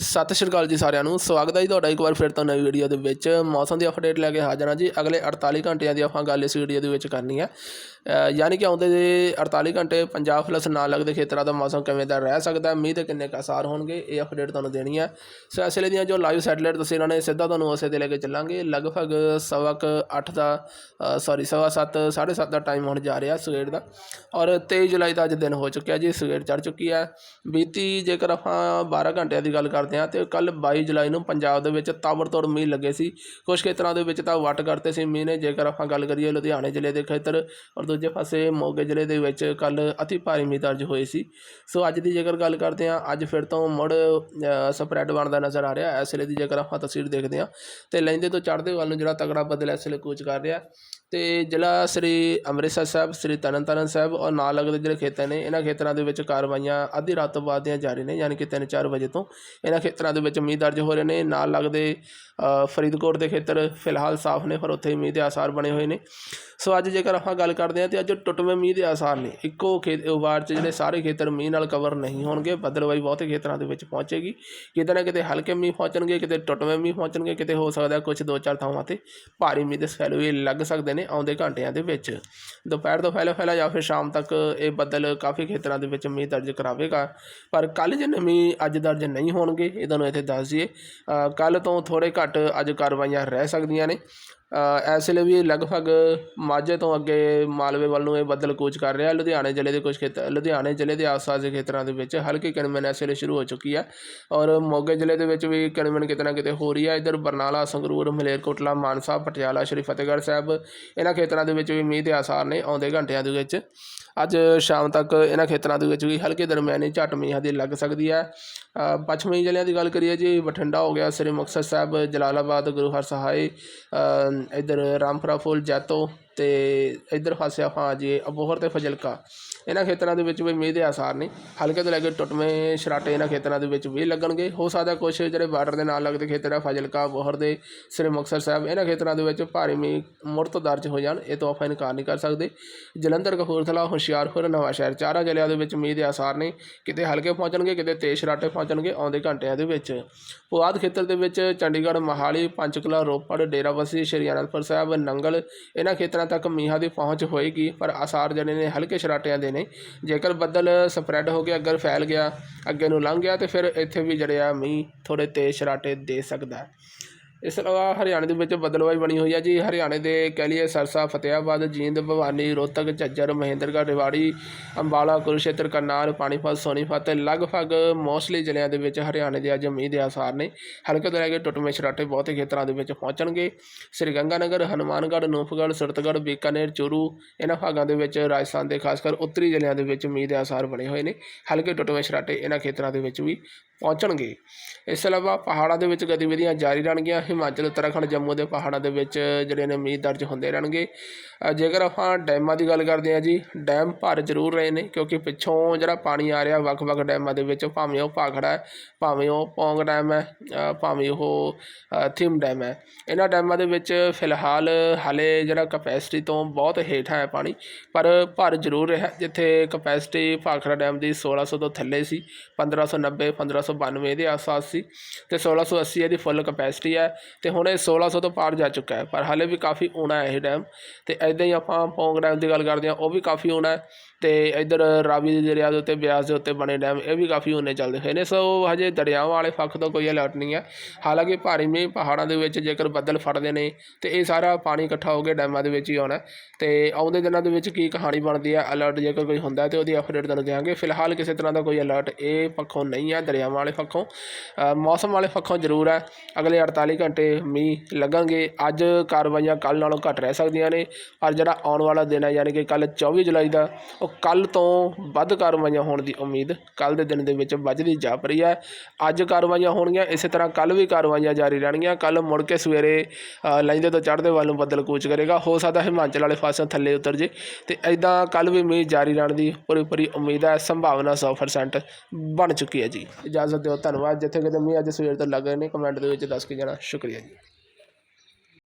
ਸਤਿ ਸ਼੍ਰੀ ਅਕਾਲ ਜੀ ਸਾਰਿਆਂ ਨੂੰ। ਸਵਾਗਤ ਹੈ ਜੀ ਤੁਹਾਡਾ ਇੱਕ ਵਾਰ ਫਿਰ ਤੋਂ ਨਵੀਂ ਵੀਡੀਓ ਦੇ ਵਿੱਚ। ਮੌਸਮ ਦੀ ਅਪਡੇਟ ਲੈ ਕੇ ਹਾਜ਼ਰ ਹਾਂ ਜੀ। ਅਗਲੇ 48 ਘੰਟਿਆਂ ਦੀ ਆਪਾਂ ਗੱਲ ਇਸ ਵੀਡੀਓ ਦੇ ਵਿੱਚ ਕਰਨੀ ਹੈ। ਯਾਨੀ ਕਿ ਆਉਂਦੇ ਦੇ 48 ਘੰਟੇ ਪੰਜਾਬ ਪਲੱਸ ਨਾਲ ਲੱਗਦੇ ਖੇਤਰਾਂ ਦਾ ਮੌਸਮ ਕਿਵੇਂ ਦਾ ਰਹਿ ਸਕਦਾ ਮੀਂਹ 'ਤੇ ਕਿੰਨੇ ਕੁ ਹੋਣਗੇ, ਇਹ ਅਪਡੇਟ ਤੁਹਾਨੂੰ ਦੇਣੀ ਹੈ। ਸੋ ਇਸ ਵੇਲੇ ਦੀਆਂ ਜੋ ਲਾਈਵ ਸੈਟਲਾਈਟ ਤਸਵੀਰਾਂ ਨੇ ਸਿੱਧਾ ਤੁਹਾਨੂੰ ਉਸੇ ਤੇ ਲੈ ਕੇ ਚੱਲਾਂਗੇ। ਲਗਭਗ ਸਵਾ ਕੁ ਅੱਠ ਦਾ ਸੌਰੀ ਸਵਾ ਸੱਤ, ਸਾਢੇ ਸੱਤ ਦਾ ਟਾਈਮ ਹੋਣ ਜਾ ਰਿਹਾ ਸਵੇਰ ਦਾ। ਔਰ 23 ਜੁਲਾਈ ਦਾ ਅੱਜ ਦਿਨ ਹੋ ਚੁੱਕਿਆ ਜੀ, ਸਵੇਰ ਚੜ ਚੁੱਕੀ ਹੈ। ਬੀਤੀ ਜੇਕਰ ਆਪਾਂ 12 ਘੰਟਿਆਂ ਦੀ ਗੱਲ ਕਰਦੇ ਹਾਂ ਤੇ ਕੱਲ 22 ਜੁਲਾਈ ਨੂੰ ਪੰਜਾਬ ਦੇ ਵਿੱਚ ਤਾਬੜਤੋੜ ਮੀਂਹ ਲੱਗੇ ਸੀ। ਕੁਛ ਖੇਤਰਾਂ ਦੇ ਵਿੱਚ ਤਾਂ ਵੱਟ ਕਰਤੇ ਸੀ ਮੀਂਹ ਨੇ। ਜੇਕਰ ਆਪਾਂ ਗੱਲ ਕਰੀਏ ਲੁਧਿਆਣੇ ਜ਼ਿਲ੍ਹੇ ਦੇ ਖੇਤਰ ਔਰ ਦੂਜੇ ਪਾਸੇ ਮੋਗੇ ਜ਼ਿਲ੍ਹੇ ਦੇ ਵਿੱਚ ਕੱਲ੍ਹ ਅਤੀ ਭਾਰੀ ਮੀਂਹ ਦਰਜ ਹੋਏ ਸੀ। ਸੋ ਅੱਜ ਦੀ ਜੇਕਰ ਗੱਲ ਕਰਦੇ ਹਾਂ, ਅੱਜ ਫਿਰ ਤੋਂ ਮੁੜ ਸਪਰੈਡ ਬਣਦਾ ਨਜ਼ਰ ਆ ਰਿਹਾ। ਇਸ ਵੇਲੇ ਦੀ ਜੇਕਰ ਆਪਾਂ ਤਸਵੀਰ ਦੇਖਦੇ ਹਾਂ, ਤੇ ਲਹਿੰਦੇ ਤੋਂ ਚੜ੍ਹਦੇ ਵੱਲ ਨੂੰ ਜਿਹੜਾ ਤਗੜਾ ਬੱਦਲ ਇਸ ਵੇਲੇ ਕੂਚ ਕਰ ਰਿਹਾ। ਤੇ ਜ਼ਿਲ੍ਹਾ ਸ੍ਰੀ ਅੰਮ੍ਰਿਤਸਰ ਸਾਹਿਬ, ਸ੍ਰੀ ਤਰਨਤਾਰਨ ਸਾਹਿਬ ਔਰ ਨਾਲ ਲੱਗਦੇ ਜਿਹੜੇ ਖੇਤਰ ਨੇ, ਇਹਨਾਂ ਖੇਤਰਾਂ ਦੇ ਵਿੱਚ ਕਾਰਵਾਈਆਂ ਅੱਧੀ ਰਾਤ ਤੋਂ ਬਾਅਦ ਦੀਆਂ ਜਾਰੀ ਨੇ, ਯਾਨੀ ਕਿ 3-4 ਵਜੇ ਤੋਂ। ਇਹਨਾਂ ਖੇਤਰਾਂ ਦੇ ਵਿੱਚ ਮੀਂਹ ਦਰਜ ਹੋ ਰਹੇ ਨੇ। ਨਾਲ ਲੱਗਦੇ ਫਰੀਦਕੋਟ ਦੇ ਖੇਤਰ ਫਿਲਹਾਲ ਸਾਫ਼ ਨੇ, ਪਰ ਉੱਥੇ ਮੀਂਹ ਦੇ ਆਸਾਰ ਬਣੇ ਹੋਏ ਨੇ। ਸੋ ਅੱਜ ਜੇਕਰ ਆਪਾਂ ਗੱਲ ਕਰਦੇ ਹਾਂ, ਤੇ ਅੱਜ ਟੁੱਟਵੇਂ ਮੀਂਹ ਦੇ ਆਸਾਰ ਨੇ। ਇੱਕੋ ਖੇਤ ਵਾਰ 'ਚ ਜਿਹੜੇ ਸਾਰੇ ਖੇਤਰ ਮੀਂਹ ਨਾਲ ਕਵਰ ਨਹੀਂ ਹੋਣਗੇ, ਬੱਦਲਵਾਈ ਬਹੁਤੇ ਖੇਤਰਾਂ ਦੇ ਵਿੱਚ ਪਹੁੰਚੇਗੀ। ਕਿਤੇ ਨਾ ਕਿਤੇ ਹਲਕੇ ਮੀਂਹ ਪਹੁੰਚਣਗੇ, ਕਿਤੇ ਟੁੱਟਵੇਂ ਮੀਂਹ ਪਹੁੰਚਣਗੇ, ਕਿਤੇ ਹੋ ਸਕਦਾ ਕੁਝ ਦੋ ਚਾਰ ਥਾਵਾਂ ਤੇ ਭਾਰੀ ਮੀਂਹ ਦੇ ਸੈਲ ਲੱਗ ਸਕਦੇ ਨੇ ਆਉਂਦੇ ਘੰਟਿਆਂ ਦੇ ਵਿੱਚ। ਦੁਪਹਿਰ ਤੋਂ ਫੈਲੋ ਪਹਿਲਾਂ ਜਾਂ ਫਿਰ ਸ਼ਾਮ ਤੱਕ ਇਹ ਬੱਦਲ ਕਾਫੀ ਖੇਤਰਾਂ ਦੇ ਵਿੱਚ ਮੀਂਹ ਦਰਜ ਕਰਾਵੇਗਾ। ਪਰ ਕੱਲ ਜਿੰਨੇ ਮੀਂਹ ਅੱਜ ਦਰਜ ਨਹੀਂ ਹੋਣਗੇ ਇਹ ਤੁਹਾਨੂੰ ਇੱਥੇ ਦੱਸ ਦਈਏ। ਕੱਲ ਤੋਂ ਥੋੜੇ ਘੱਟ ਅੱਜ ਕਾਰਵਾਈਆਂ ਰਹਿ ਸਕਦੀਆਂ ਨੇ। ਇਸ ਲਈ ਵੀ ਲਗਭਗ ਮਾਝੇ ਤੋਂ ਅੱਗੇ ਮਾਲਵੇ ਵੱਲ ਨੂੰ ਇਹ ਬੱਦਲ ਕੂਚ ਕਰ ਰਿਹਾ ਲੁਧਿਆਣੇ ਜ਼ਿਲ੍ਹੇ ਦੇ ਕੁਝ ਖੇਤਰ ਲੁਧਿਆਣੇ ਜ਼ਿਲ੍ਹੇ ਦੇ ਆਸ-ਪਾਸ ਦੇ ਖੇਤਰਾਂ ਦੇ ਵਿੱਚ ਹਲਕੀ ਕਿਣਮਣ ਇਸ ਵੇਲੇ ਸ਼ੁਰੂ ਹੋ ਚੁੱਕੀ ਹੈ ਔਰ ਮੋਗੇ ਜ਼ਿਲ੍ਹੇ ਦੇ ਵਿੱਚ ਵੀ ਕਿਣਮਣ ਕਿਤੇ ਨਾ ਕਿਤੇ ਹੋ ਰਹੀ ਹੈ। ਇੱਧਰ ਬਰਨਾਲਾ ਸੰਗਰੂਰ ਮਲੇਰਕੋਟਲਾ ਮਾਨਸਾ ਪਟਿਆਲਾ ਸ਼੍ਰੀ ਫਤਿਹਗੜ੍ਹ ਸਾਹਿਬ ਇਹਨਾਂ ਖੇਤਰਾਂ ਦੇ ਵਿੱਚ ਵੀ ਮੀਂਹ ਦੇ ਆਸਾਰ ਨੇ ਆਉਂਦੇ ਘੰਟਿਆਂ ਦੇ ਵਿੱਚ। ਅੱਜ ਸ਼ਾਮ ਤੱਕ ਇਹਨਾਂ ਖੇਤਰਾਂ ਦੇ ਵਿੱਚ ਵੀ ਹਲਕੇ ਦਰਮਿਆਨੀ ਝੱਟ ਮੀਂਹਾਂ ਦੀ ਲੱਗ ਸਕਦੀ ਹੈ। ਪੱਛਮੀ ਜ਼ਿਲ੍ਹਿਆਂ ਦੀ ਗੱਲ ਕਰੀਏ ਜੀ ਬਠਿੰਡਾ ਹੋ ਗਿਆ ਸ੍ਰੀ ਮੁਕਤਸਰ ਸਾਹਿਬ ਜਲਾਲਾਬਾਦ ਗੁਰੂ ਹਰਸਹਾਏ ਅ, ਇੱਧਰ ਰਾਮਪੁਰਾ ਫੁੱਲ ਜੈਤੋ ਅਤੇ ਇੱਧਰ ਪਾਸੇ ਆਪਾਂ ਆ ਜਾਈਏ ਅਬੋਹਰ ਅਤੇ ਫਜ਼ਿਲਕਾ। ਇਹਨਾਂ ਖੇਤਰਾਂ ਦੇ ਵਿੱਚ ਵੀ ਮੀਂਹ ਦੇ ਆਸਾਰ ਨੇ। ਹਲਕੇ ਤੋਂ ਲੈ ਕੇ ਟੁੱਟਵੇਂ ਸ਼ਰਾਟੇ ਇਹਨਾਂ ਖੇਤਰਾਂ ਦੇ ਵਿੱਚ ਵੀ ਲੱਗਣਗੇ। ਹੋ ਸਕਦਾ ਕੁਝ ਜਿਹੜੇ ਬਾਰਡਰ ਦੇ ਨਾਲ ਲੱਗਦੇ ਖੇਤਰ ਆ, ਫਾਜ਼ਿਲਕਾ ਅਬੋਹਰ ਦੇ, ਸ੍ਰੀ ਮੁਕਤਸਰ ਸਾਹਿਬ, ਇਹਨਾਂ ਖੇਤਰਾਂ ਦੇ ਵਿੱਚ ਭਾਰੀ ਮੀਂਹ ਮੁੜ ਤੋਂ ਦਰਜ ਹੋ ਜਾਣ। ਇਹ ਤੋਂ ਆਪਾਂ ਇਨਕਾਰ ਨਹੀਂ ਕਰ ਸਕਦੇ। ਜਲੰਧਰ, ਕਪੂਰਥਲਾ, ਹੁਸ਼ਿਆਰਪੁਰ, ਨਵਾਂਸ਼ਹਿਰ, ਚਾਰਾਂ ਜ਼ਿਲ੍ਹਿਆਂ ਦੇ ਵਿੱਚ ਮੀਂਹ ਦੇ ਆਸਾਰ ਨੇ। ਕਿਤੇ ਹਲਕੇ ਪਹੁੰਚਣਗੇ, ਕਿਤੇ ਤੇਜ਼ ਸ਼ਰਾਟੇ ਪਹੁੰਚਣਗੇ ਆਉਂਦੇ ਘੰਟਿਆਂ ਦੇ ਵਿੱਚ। ਪੁਆਧ ਖੇਤਰ ਦੇ ਵਿੱਚ ਚੰਡੀਗੜ੍ਹ, ਮਹਾਲੀ, ਪੰਚਕੂਲਾ, ਰੋਪੜ ਡੇਰਾਬੱਸੀ ਸ਼੍ਰੀ ਅਨੰਦਪੁਰ ਸਾਹਿਬ, ਨੰਗਲ, ਇਹਨਾਂ ਖੇਤਰਾਂ ਤੱਕ ਮੀਂਹਾਂ ਦੀ ਪਹੁੰਚ ਹੋਏਗੀ, ਪਰ ਆਸਾਰ ਜਿਹੜੇ ਨੇ ਹਲਕੇ ਸ਼ਰਾਟਿਆਂ ਦੇ ਨੇ। ਜੇਕਰ ਬੱਦਲ ਸਪਰੈਡ ਹੋ ਗਿਆ ਅੱਗੇ ਫੈਲ ਗਿਆ, ਅੱਗੇ ਨੂੰ ਲੰਘ ਗਿਆ, ਤਾਂ ਫਿਰ ਇੱਥੇ ਵੀ ਜਿਹੜੇ ਆ ਮੀਂਹ ਥੋੜ੍ਹੇ ਤੇਜ਼ ਸ਼ਰਾਟੇ ਦੇ ਸਕਦਾ ਇਸ ਤੋਂ ਇਲਾਵਾ ਹਰਿਆਣੇ ਦੇ ਵਿੱਚ ਬਦਲਵਾਈ ਬਣੀ ਹੋਈ ਹੈ ਜੀ। ਹਰਿਆਣੇ ਦੇ ਕਹਿ ਲਈਏ ਸਰਸਾ ਫਤਿਆਬਾਦ ਜੀਂਦ, ਭਵਾਨੀ, ਰੋਹਤਕ, ਝੱਜਰ, ਮਹਿੰਦਰਗੜ੍ਹ, ਰਿਵਾੜੀ, ਅੰਬਾਲਾ ਕੁਰਸ਼ੇਤਰ ਕਰਨਾਲ, ਪਾਣੀਪਤ, ਸੋਨੀਪਤ, ਲਗਭਗ ਮੋਸਟਲੀ ਜ਼ਿਲ੍ਹਿਆਂ ਦੇ ਵਿੱਚ ਹਰਿਆਣੇ ਦੇ ਅੱਜ ਮੀਂਹ ਦੇ ਆਸਾਰ ਨੇ। ਹਲਕੇ ਤੋਂ ਲੈ ਕੇ ਟੁੱਟਵੇਂ ਛਰਾਟੇ ਬਹੁਤੇ ਖੇਤਰਾਂ ਦੇ ਵਿੱਚ ਪਹੁੰਚਣਗੇ। ਸ੍ਰੀ ਗੰਗਾਨਗਰ, ਹਨੂਮਾਨਗੜ੍ਹ, ਨੂਪਗੜ੍ਹ, ਸੁਰਤਗੜ੍ਹ, ਬੀਕਾਨੇਰ, ਚੂਰੂ ਇਹਨਾਂ ਭਾਗਾਂ ਦੇ ਵਿੱਚ ਰਾਜਸਥਾਨ ਦੇ ਖਾਸ ਕਰ ਉੱਤਰੀ ਜ਼ਿਲ੍ਹਿਆਂ ਦੇ ਵਿੱਚ ਮੀਂਹ ਦੇ ਆਸਾਰ ਬਣੇ ਹੋਏ ਨੇ। ਹਲਕੇ ਟੁੱਟਵੇਂ ਛਰਾਟੇ ਇਹਨਾਂ ਖੇਤਰਾਂ ਦੇ ਵਿੱਚ ਵੀ ਪਹੁੰਚਣਗੇ। ਇਸ ਤੋਂ ਇਲਾਵਾ ਪਹਾੜਾਂ ਦੇ ਵਿੱਚ ਗਤੀਵਿਧੀਆਂ ਜਾਰੀ ਰਹਿਣਗੀਆਂ। ਹਿਮਾਚਲ ਉੱਤਰਾਖੰਡ ਜੰਮੂ ਦੇ ਪਹਾੜਾਂ ਦੇ ਵਿੱਚ ਜਿਹੜੇ ਨੇ ਮੀਂਹ ਦਰਜ ਹੁੰਦੇ ਰਹਿਣਗੇ। ਜੇਕਰ ਆਪਾਂ ਡੈਮਾਂ ਦੀ ਗੱਲ ਕਰਦੇ ਹਾਂ ਜੀ ਡੈਮ ਭਰ ਜ਼ਰੂਰ ਰਹੇ ਨੇ ਕਿਉਂਕਿ ਪਿੱਛੋਂ ਜਿਹੜਾ ਪਾਣੀ ਆ ਰਿਹਾ ਵੱਖ-ਵੱਖ ਡੈਮਾਂ ਦੇ ਵਿੱਚ ਭਾਵੇਂ ਉਹ ਭਾਖੜਾ ਹੈ ਭਾਵੇਂ ਉਹ ਪੌਂਗ ਡੈਮ ਹੈ ਭਾਵੇਂ ਉਹ ਅ, ਥਿਮ ਡੈਮ ਹੈ। ਇਹਨਾਂ ਡੈਮਾਂ ਦੇ ਵਿੱਚ ਫਿਲਹਾਲ ਹਾਲੇ ਜਿਹੜਾ ਕਪੈਸਿਟੀ ਤੋਂ ਬਹੁਤ ਹੇਠਾਂ ਹੈ ਪਾਣੀ ਪਰ ਭਰ ਜ਼ਰੂਰ ਰਿਹਾ। ਜਿੱਥੇ ਕਪੈਸਿਟੀ ਭਾਖੜਾ ਡੈਮ ਦੀ 1600 ਤੋਂ ਥੱਲੇ ਸੀ 1590 1592 ਦੇ ਆਸ-ਪਾਸ ਸੀ ਤੇ 1680 ਇਹਦੀ ਫੁੱਲ ਕਪੈਸਿਟੀ ਹੈ ਤੇ ਹੁਣ ਇਹ 1600 ਤੋਂ ਪਾਰ ਜਾ ਚੁੱਕਾ ਹੈ, ਪਰ ਹਾਲੇ ਵੀ ਕਾਫੀ ਊਣਾ ਹੈ ਇਹ ਡੈਮ ਤੇ ਐਦਾਂ ਹੀ ਆਪਾਂ ਪੌਂਗ ਡੈਮ ਦੀ ਗੱਲ ਕਰਦੇ ਹਾਂ, ਉਹ ਵੀ ਕਾਫੀ ਊਣਾ ਹੈ। ਅਤੇ ਇੱਧਰ ਰਾਵੀ ਦੇ ਦਰਿਆ ਦੇ ਉੱਤੇ, ਬਿਆਸ ਦੇ ਉੱਤੇ ਬਣੇ ਡੈਮ, ਇਹ ਵੀ ਕਾਫੀ ਹੁਣੇ ਚੱਲਦੇ ਹੋਏ ਨੇ, ਸੋ ਹਜੇ ਦਰਿਆਵਾਂ ਵਾਲੇ ਪੱਖ ਤੋਂ ਕੋਈ ਅਲਰਟ ਨਹੀਂ ਹੈ। ਹਾਲਾਂਕਿ ਭਾਰੀ ਮੀਂਹ ਪਹਾੜਾਂ ਦੇ ਵਿੱਚ ਜੇਕਰ ਬੱਦਲ ਫੜਦੇ ਨੇ, ਤੇ ਇਹ ਸਾਰਾ ਪਾਣੀ ਇਕੱਠਾ ਹੋ ਕੇ ਡੈਮਾਂ ਦੇ ਵਿੱਚ ਹੀ ਆਉਣਾ ਹੈ। ਤੇ ਆਉਂਦੇ ਦਿਨਾਂ ਦੇ ਵਿੱਚ ਕੀ ਕਹਾਣੀ ਬਣਦੀ ਹੈ ਅਲਰਟ ਜੇਕਰ ਕੋਈ ਹੁੰਦਾ ਹੈ ਤੇ ਉਹਦੀ ਅਪਡੇਟ ਤੁਹਾਨੂੰ ਦਿਆਂਗੇ। ਫਿਲਹਾਲ ਕਿਸੇ ਤਰ੍ਹਾਂ ਦਾ ਕੋਈ ਅਲਰਟ ਇਹ ਪੱਖੋਂ ਨਹੀਂ ਹੈ, ਦਰਿਆਵਾਂ ਵਾਲੇ ਪੱਖੋਂ। ਮੌਸਮ ਵਾਲੇ ਪੱਖੋਂ ਜ਼ਰੂਰ ਹੈ। ਅਗਲੇ 48 ਘੰਟੇ ਮੀਂਹ ਲੱਗਣਗੇ। ਅੱਜ ਕਾਰਵਾਈਆਂ ਕੱਲ ਨਾਲੋਂ ਘੱਟ ਰਹਿ ਸਕਦੀਆਂ ਨੇ। ਪਰ ਜਿਹੜਾ ਆਉਣ ਵਾਲਾ ਦਿਨ ਹੈ, ਯਾਨੀ ਕਿ ਕੱਲ 24 ਜੁਲਾਈ ਦਾ, ਉਹ ਕੱਲ ਤੋਂ ਵੱਧ ਕਾਰਵਾਈਆਂ ਹੋਣ ਦੀ ਉਮੀਦ ਕੱਲ ਦੇ ਦਿਨ ਦੇ ਵਿੱਚ ਵੱਜਦੀ ਜਾ ਰਹੀ ਹੈ। ਅੱਜ ਕਾਰਵਾਈਆਂ ਹੋਣਗੀਆਂ ਇਸੇ ਤਰ੍ਹਾਂ ਕੱਲ ਵੀ ਕਾਰਵਾਈਆਂ ਜਾਰੀ ਰਹਿਣਗੀਆਂ। ਕੱਲ ਮੁੜ ਕੇ ਸਵੇਰੇ ਅ, ਲਹਿੰਦੇ ਤੋਂ ਚੜ੍ਹਦੇ ਵੱਲ ਨੂੰ ਬੱਦਲ ਕੂਚ ਕਰੇਗਾ। ਹੋ ਸਕਦਾ ਹਿਮਾਚਲ ਵਾਲੇ ਪਾਸਿਓਂ ਥੱਲੇ ਉਤਰ ਜੇ ਤੇ ਐਦਾਂ ਕੱਲ ਵੀ ਮੀਂਹ ਜਾਰੀ ਰਹਿਣ ਦੀ ਪੂਰੀ ਪੂਰੀ ਉਮੀਦ ਹੈ। ਸੰਭਾਵਨਾ 100% ਬਣ ਚੁੱਕੀ ਹੈ ਜੀ। ਇਜਾਜ਼ਤ ਦਿਓ ਧੰਨਵਾਦ। ਜਿੱਥੇ ਕਿਤੇ ਮੀਂਹ ਅੱਜ ਸਵੇਰ ਤੋਂ ਲੱਗ ਰਹੇ ਨੇ ਕਮੈਂਟ ਦੇ ਵਿੱਚ ਦੱਸ ਕੇ ਜਾਣਾ। ਸ਼ੁਕਰੀਆ ਜੀ।